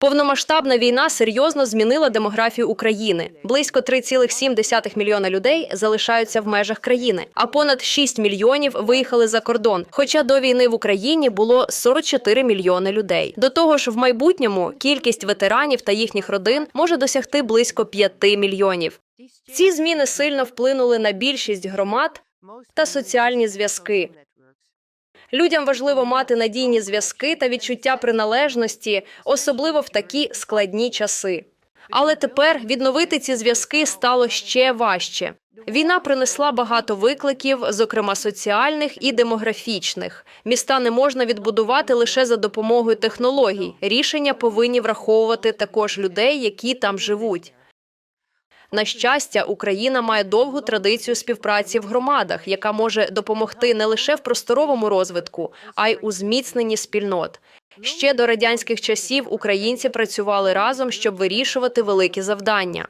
Повномасштабна війна серйозно змінила демографію України. Близько 3,7 мільйона людей залишаються в межах країни, а понад 6 мільйонів виїхали за кордон. Хоча до війни в Україні було 44 мільйони людей. До того ж, в майбутньому кількість ветеранів та їхніх родин може досягти близько 5 мільйонів. Ці зміни сильно вплинули на більшість громад та соціальні зв'язки. Людям важливо мати надійні зв'язки та відчуття приналежності, особливо в такі складні часи. Але тепер відновити ці зв'язки стало ще важче. Війна принесла багато викликів, зокрема соціальних і демографічних. Міста не можна відбудувати лише за допомогою технологій. Рішення повинні враховувати також людей, які там живуть. На щастя, Україна має довгу традицію співпраці в громадах, яка може допомогти не лише в просторовому розвитку, а й у зміцненні спільнот. Ще до радянських часів українці працювали разом, щоб вирішувати великі завдання.